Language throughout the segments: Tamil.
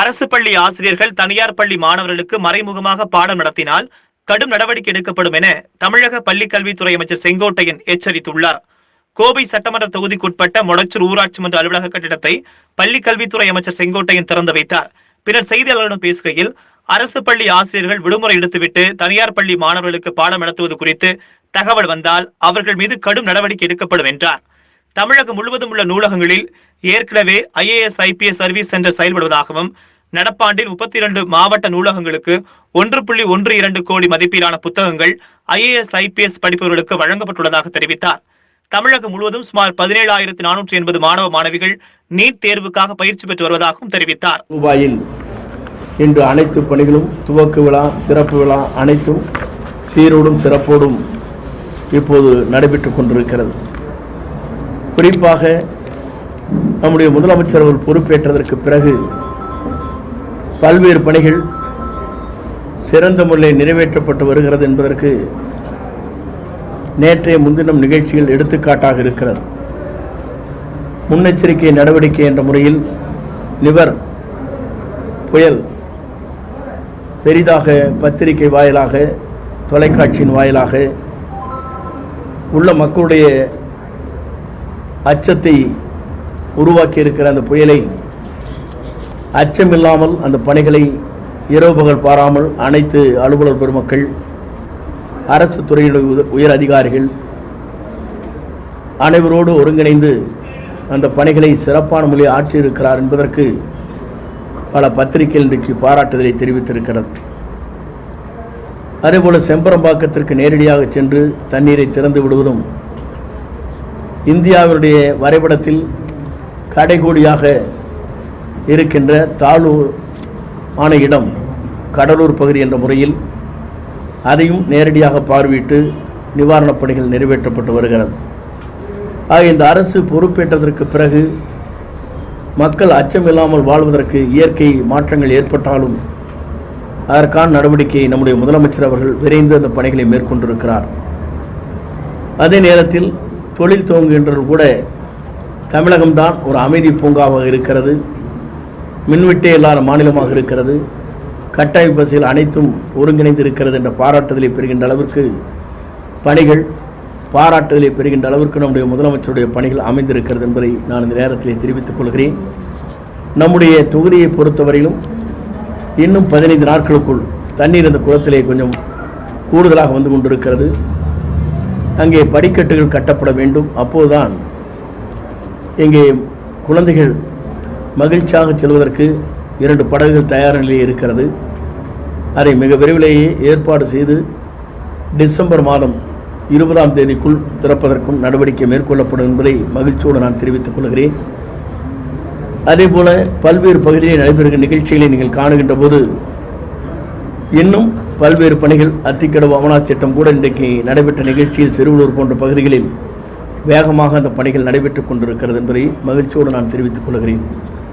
அரசு பள்ளி ஆசிரியர்கள் தனியார் பள்ளி மாணவர்களுக்கு மறைமுகமாக பாடம் நடத்தினால் கடும் நடவடிக்கை எடுக்கப்படும் என தமிழக பள்ளிக்கல்வித்துறை அமைச்சர் செங்கோட்டையன் எச்சரித்துள்ளார். கோவை சட்டமன்ற தொகுதிக்குட்பட்ட மொடச்சூர் ஊராட்சி மன்ற அலுவலக கட்டிடத்தை பள்ளிக்கல்வித்துறை அமைச்சர் செங்கோட்டையன் திறந்து வைத்தார். பின்னர் செய்தியாளர்களிடம் பேசுகையில் அரசு பள்ளி ஆசிரியர்கள் விடுமுறை எடுத்துவிட்டு தனியார் பள்ளி மாணவர்களுக்கு பாடம் நடத்துவது குறித்து தகவல் வந்தால் அவர்கள் மீது கடும் நடவடிக்கை எடுக்கப்படும் என்றார். தமிழகம் முழுவதும் உள்ள நூலகங்களில் ஏற்கனவே ஐஏஎஸ் ஐபிஎஸ் சர்வீஸ் சென்டர் செயல்படுவதாகவும் நடப்பாண்டில் முப்பத்தி இரண்டு மாவட்ட நூலகங்களுக்கு ஒன்று புள்ளி ஒன்று இரண்டு கோடி மதிப்பீலான புத்தகங்கள் ஐஏஎஸ் ஐபிஎஸ் படிப்பவர்களுக்கு வழங்கப்பட்டுள்ளதாக தெரிவித்தார். தமிழகம் முழுவதும் சுமார் பதினேழாயிரத்தி நானூற்றி எண்பது மாணவ மாணவிகள் நீட் தேர்வுக்காக பயிற்சி பெற்று வருவதாகவும் தெரிவித்தார். ரூபாயில் இன்று அனைத்து பணிகளும் துவக்கு விழா திறப்பு விழா அனைத்தும் சீரோடும் சிறப்போடும் இப்போது நடைபெற்றுக் கொண்டிருக்கிறது. குறிப்பாக நம்முடைய முதலமைச்சர் அவர் பொறுப்பேற்றதற்கு பிறகு பல்வேறு பணிகள் சிறந்த முறையில் நிறைவேற்றப்பட்டு வருகிறது என்பதற்கு நேற்றைய முன்தினம் நிகழ்ச்சிகள் எடுத்துக்காட்டாக இருக்கிறது. முன்னெச்சரிக்கை நடவடிக்கை என்ற முறையில் நிவர் புயல் பெரிதாக பத்திரிகை வாயிலாக தொலைக்காட்சியின் வாயிலாக உள்ள மக்களுடைய அச்சத்தை உருவாக்கி இருக்கிற அந்த புயலை அச்சமில்லாமல் அந்த பணிகளை இரவு பகல் பாராமல் அனைத்து அலுவலர் பெருமக்கள் அரசு துறையினுடைய உத- உயர் அதிகாரிகள் அனைவரோடு ஒருங்கிணைந்து அந்த பணிகளை சிறப்பான மொழியை ஆற்றியிருக்கிறார் என்பதற்கு பல பத்திரிகைகள் இன்றைக்கு பாராட்டுதலை தெரிவித்திருக்கிறது. அதேபோல செம்பரம்பாக்கத்திற்கு நேரடியாக சென்று தண்ணீரை திறந்து விடுவதும் இந்தியாவினுடைய வரைபடத்தில் கடைகோடியாக இருக்கின்ற தாளூர் ஆன இடம் கடலூர் பகுதி என்ற முறையில் அதையும் நேரடியாக பார்வையிட்டு நிவாரணப் பணிகள் நிறைவேற்றப்பட்டு வருகிறது. ஆக இந்த அரசு பொறுப்பேற்றதற்கு பிறகு மக்கள் அச்சமில்லாமல் வாழ்வதற்கு இயற்கை மாற்றங்கள் ஏற்பட்டாலும் அதற்கான நடவடிக்கையை நம்முடைய முதலமைச்சர் அவர்கள் விரைந்து அந்த பணிகளை மேற்கொண்டிருக்கிறார். அதே நேரத்தில் தொழில் துவங்குகின்றவர்கள் கூட தமிழகம்தான் ஒரு அமைதி பூங்காவாக இருக்கிறது. மின்வெட்டே இல்லாத மாநிலமாக இருக்கிறது. கட்டமைப்பு வசதிகள் அனைத்தும் ஒருங்கிணைந்து இருக்கிறது என்ற பாராட்டுதலை பெறுகின்ற அளவிற்கு பணிகள் பாராட்டுதலை பெறுகின்ற அளவிற்கு நம்முடைய முதலமைச்சருடைய பணிகள் அமைந்திருக்கிறது என்பதை நான் இந்த நேரத்தில் தெரிவித்துக் கொள்கிறேன். நம்முடைய தொகுதியை பொறுத்தவரையிலும் இன்னும் பதினைந்து நாட்களுக்குள் தண்ணீர் அந்த குளத்திலே கொஞ்சம் கூடுதலாக வந்து கொண்டிருக்கிறது. அங்கே படிக்கட்டுகள் கட்டப்பட வேண்டும். அப்போதுதான் இங்கே குழந்தைகள் மகிழ்ச்சியாக செல்வதற்கு இரண்டு படகுகள் தயார் நிலையில் இருக்கிறது. அதை மிக விரைவிலேயே ஏற்பாடு செய்து டிசம்பர் மாதம் இருபதாம் தேதிக்குள் திறப்பதற்கும் நடவடிக்கை மேற்கொள்ளப்படும் என்பதை மகிழ்ச்சியோடு நான் தெரிவித்துக் கொள்கிறேன். அதேபோல பல்வேறு பகுதிகளில் நடைபெறுகிற நிகழ்ச்சிகளை நீங்கள் காணுகின்ற போது இன்னும் பல்வேறு பணிகள் அத்திக்கடவு அமலாட்சி திட்டம் கூட இன்றைக்கு நடைபெற்ற நிகழ்ச்சியில் சிறுவலூர் போன்ற பகுதிகளில் வேகமாக அந்த பணிகள் நடைபெற்றுக் கொண்டிருக்கிறது என்பதை மகிழ்ச்சியோடு நான் தெரிவித்துக் கொள்கிறேன்.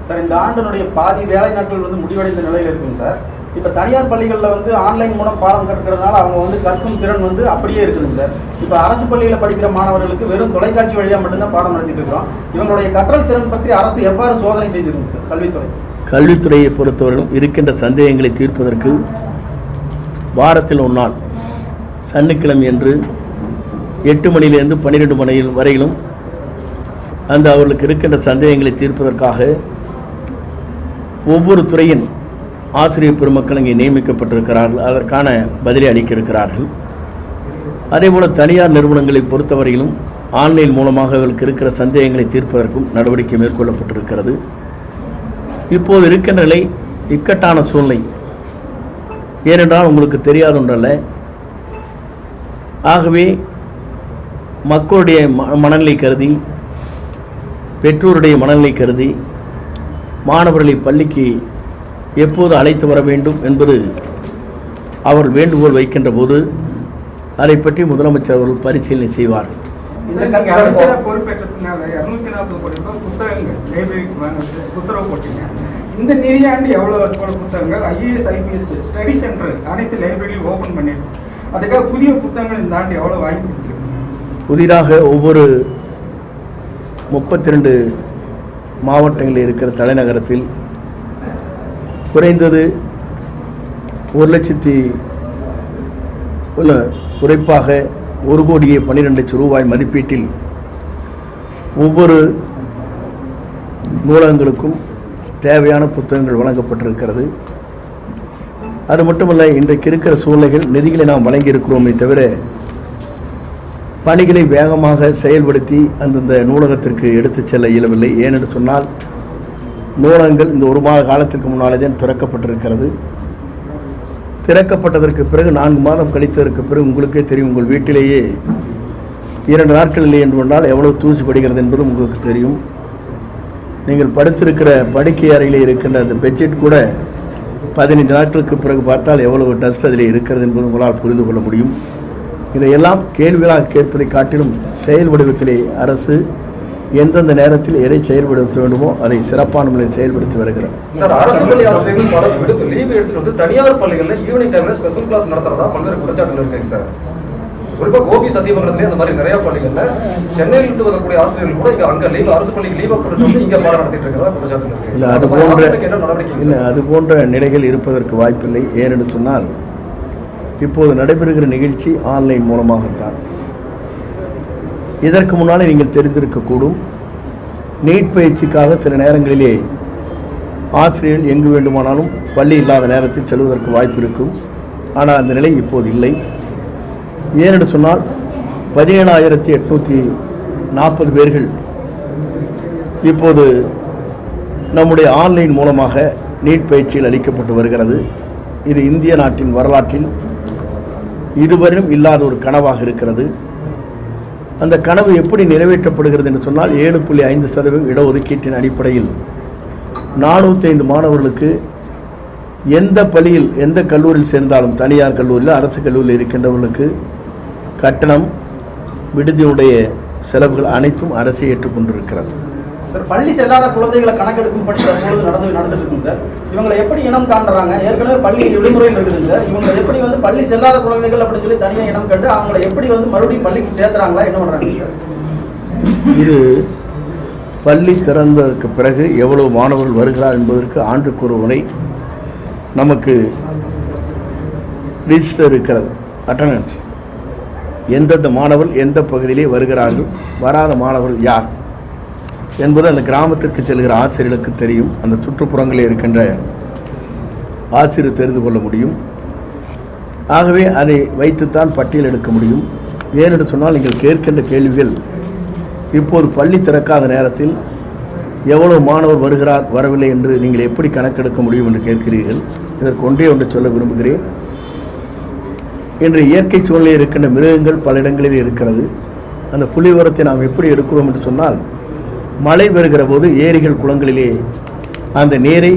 சார் இந்த ஆண்டினுடைய பாதி வேலை நாட்கள் வந்து முடிவடைந்த நிலையில் இருக்குங்க சார். இப்போ தனியார் பள்ளிகளில் வந்து ஆன்லைன் மூலம் பாடம் கற்கிறதுனால அவங்க வந்து கற்கும் திறன் வந்து அப்படியே இருக்குதுங்க சார். இப்போ அரசு பள்ளியில் படிக்கிற மாணவர்களுக்கு வெறும் தொலைக்காட்சி வழியாக மட்டும்தான் பாடம் நடத்திட்டு இருக்கிறோம். இவங்களுடைய கற்றல் திறன் பற்றி அரசு எவ்வாறு சோதனை செய்திருக்கு சார் கல்வித்துறை? கல்வித்துறையை பொறுத்தவரையிலும் இருக்கின்ற சந்தேகங்களை தீர்ப்பதற்கு வாரத்தில் ஒரு நாள் சனிக்கிழமை என்று எட்டு மணியிலிருந்து பன்னிரெண்டு மணி வரையிலும் அந்த அவர்களுக்கு இருக்கின்ற சந்தேகங்களை தீர்ப்பதற்காக ஒவ்வொரு துறையின் ஆசிரியர் பெருமக்கள் இங்கே நியமிக்கப்பட்டிருக்கிறார்கள். அதற்கான பதிலை அளிக்க இருக்கிறார்கள் அதேபோல் தனியார் நிறுவனங்களை பொறுத்தவரையிலும் ஆன்லைன் மூலமாக அவர்களுக்கு இருக்கிற சந்தேகங்களை தீர்ப்பதற்கும் நடவடிக்கை மேற்கொள்ளப்பட்டிருக்கிறது. இப்போது இருக்கின்ற நிலை இக்கட்டான சூழ்நிலை. ஏனென்றால் உங்களுக்கு தெரியாத ஒன்றல்ல ஆகவே மக்களுடைய ம- மனநிலை கருதி பெற்றோருடைய மனநிலை கருதி மாணவர்களை பள்ளிக்கு எப்போது அழைத்து வர வேண்டும் என்பது அவர் வேண்டுகோள் வைக்கின்ற போது அதை பற்றி முதலமைச்சர் அவர்கள் பரிசீலனை செய்வார் இருநூத்தி நாற்பது கோடி ரூபாய் புத்தகங்கள் லைப்ரரிக்கு உத்தரவு போட்டீங்க இந்த நிதியாண்டு எவ்வளோ போல புத்தகங்கள்? ஐஏஎஸ் ஐபிஎஸ் ஸ்டடி சென்டர் அனைத்து லைப்ரரியும் ஓப்பன் பண்ணியிருக்கோம் அதுக்காக புதிய புத்தகங்கள் இந்த ஆண்டு எவ்வளோ வாங்கி கொடுத்துருக்கோம் புதிதாக ஒவ்வொரு முப்பத்தி ரெண்டு மாவட்டங்களில் இருக்கிற தலைநகரத்தில் குறைந்தது ஒரு லட்சத்தி உள்ள குறைப்பாக ஒரு கோடியே பன்னிரெண்டு லட்சம் ரூபாய் மதிப்பீட்டில் ஒவ்வொரு நூலகங்களுக்கும் தேவையான புத்தகங்கள் வழங்கப்பட்டிருக்கிறது. அது மட்டுமல்ல இன்றைக்கு இருக்கிற சூழ்நிலைகள் நிதிகளை நாம் வழங்கியிருக்கிறோமே தவிர பணிகளை வேகமாக செயல்படுத்தி அந்தந்த நூலகத்திற்கு எடுத்துச் செல்ல இயலவில்லை. ஏனென்று சொன்னால் நூலகங்கள் இந்த ஒரு மாத காலத்திற்கு முன்னாலே தான் திறக்கப்பட்டிருக்கிறது. திறக்கப்பட்டதற்கு பிறகு நான்கு மாதம் கழித்ததற்கு பிறகு உங்களுக்கே தெரியும் உங்கள் வீட்டிலேயே இரண்டு நாட்கள் இல்லை என்று சொன்னால் எவ்வளவு தூசி படுகிறது என்பது உங்களுக்கு தெரியும். நீங்கள் படுத்திருக்கிற படுக்கை அறையில் இருக்கின்ற அந்த பெட்ஷீட் கூட பதினைந்து நாட்களுக்கு பிறகு பார்த்தால் எவ்வளவு டஸ்ட் அதில் இருக்கிறது என்பது உங்களால் புரிந்து கொள்ள முடியும். இதையெல்லாம் கேள்விகளாக கேட்பதை காட்டிலும் செயல் வடிவத்திலே அரசு எந்தெந்த நேரத்தில் எதை செயல்படுத்த வேண்டுமோ அதை சிறப்பான முறையில் செயல்படுத்தி வருகிறது. சார் அரசு பள்ளி ஆசிரியர்கள் படம் விடுப்பு லீவ் எடுத்துட்டு வந்து தனியார் பள்ளிகளில் ஈவினிங் டைம்ல ஸ்பெஷல் கிளாஸ் நடத்துறதா பல்வேறு குற்றச்சாட்டுகள் இருக்குங்க சார். குறிப்பா கோபி சத்தியமங்கலத்திலே அந்த மாதிரி நிறைய பள்ளிகள்ல சென்னையில் இருந்து வரக்கூடிய ஆசிரியர்கள் கூட இங்க அங்க லீவ் அரசு பள்ளிக்கு லீவ் போட்டு வந்து இங்க பாடம் நடத்திட்டு இருக்கிறதா இல்லை சார். அது போன்ற இல்லை அது போன்ற நிலைகள் இருப்பதற்கு வாய்ப்பில்லை. ஏனென்று சொன்னால் இப்போது நடைபெறுகிற நிகழ்ச்சி ஆன்லைன் மூலமாகத்தான். இதற்கு முன்னாலே நீங்கள் தெரிந்திருக்கக்கூடும் நீட் பயிற்சிக்காக சில நேரங்களிலே ஆசிரியர்கள் எங்கு வேண்டுமானாலும் பள்ளி இல்லாத நேரத்தில் செல்வதற்கு வாய்ப்பு இருக்கும். ஆனால் அந்த நிலை இப்போது இல்லை. ஏனென்று சொன்னால் பதினேழாயிரத்தி எட்நூற்றி நாற்பது பேர்கள் இப்போது நம்முடைய ஆன்லைன் மூலமாக நீட் பயிற்சியில் அளிக்கப்பட்டு வருகிறது. இது இந்திய நாட்டின் வரலாற்றில் இதுவரையும் இல்லாத ஒரு கனவாக இருக்கிறது. அந்த கனவு எப்படி நிறைவேற்றப்படுகிறது என்று சொன்னால் ஏழு புள்ளி ஐந்து சதவீதம் இடஒதுக்கீட்டின் அடிப்படையில் நானூற்றி ஐந்து மாணவர்களுக்கு எந்த பள்ளியில் எந்த கல்லூரியில் சேர்ந்தாலும் தனியார் கல்லூரியில் அரசு கல்லூரியில் இருக்கின்றவர்களுக்கு கட்டணம் விடுதியுடைய செலவுகள் அனைத்தும் அரசே ஏற்றுக்கொண்டிருக்கிறது சார் பள்ளி செல்லாத குழந்தைகளை கணக்கெடுக்கும் பணி தற்பொழுது நடந்து நடந்துட்டு இருக்குங்க சார். இவங்களை எப்படி இனம் காண்றாங்க? ஏற்கனவே பள்ளி விடுமுறையில் இருக்குதுங்க சார். இவங்க எப்படி வந்து பள்ளி செல்லாத குழந்தைகள் அப்படின்னு சொல்லி தனியாக இனம் கண்டு அவங்கள எப்படி வந்து மறுபடியும் பள்ளிக்கு சேர்த்துறாங்களா? என்ன பண்றாங்க சார்? இது பள்ளி திறந்ததற்கு பிறகு எவ்வளவு மாணவர்கள் வருகிறார் என்பதற்கு ஆண்டுக்கு ஒரு முறை நமக்கு ரிஜிஸ்டர் இருக்கிறது. அட்டண்டன்ஸ். எந்தெந்த மாணவர்கள் எந்த பகுதியிலே வருகிறார்கள் வராத மாணவர்கள் யார்? என்பது அந்த கிராமத்திற்கு செல்கிற ஆசிரியர்களுக்கு தெரியும். அந்த சுற்றுப்புறங்களில் இருக்கின்ற ஆசிரியர் தெரிந்து கொள்ள முடியும். ஆகவே அதை வைத்துத்தான் பட்டியல் எடுக்க முடியும். ஏனென்று சொன்னால் நீங்கள் கேட்கின்ற கேள்விகள் இப்போது பள்ளி திறக்காத நேரத்தில் எவ்வளவு மாணவர் வருகிறார் வரவில்லை என்று நீங்கள் எப்படி கணக்கெடுக்க முடியும் என்று கேட்கிறீர்கள். இதற்கு ஒன்றே ஒன்று சொல்ல விரும்புகிறேன். இன்று இயற்கை சூழ்நிலையில் இருக்கின்ற மிருகங்கள் பல இடங்களில் இருக்கிறது. அந்த புலிவரத்தை நாம் எப்படி எடுக்கிறோம் என்று சொன்னால் மழை வருகிற போது ஏரிகள் குளங்களிலே அந்த நீரை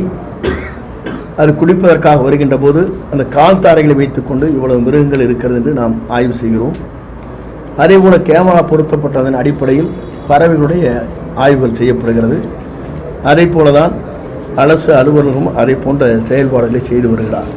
அது குடிப்பதற்காக வருகின்ற போது அந்த கால் தாரைகளை வைத்துக்கொண்டு இவ்வளவு மிருகங்கள் இருக்கிறது என்று நாம் ஆய்வு செய்கிறோம். அதே போல் கேமரா பொருத்தப்பட்டதன் அடிப்படையில் பறவைகளுடைய ஆய்வுகள் செய்யப்படுகிறது. அதே போல தான் அரசு அலுவலகம் அதை போன்ற செயல்பாடுகளை செய்து வருகிறார்.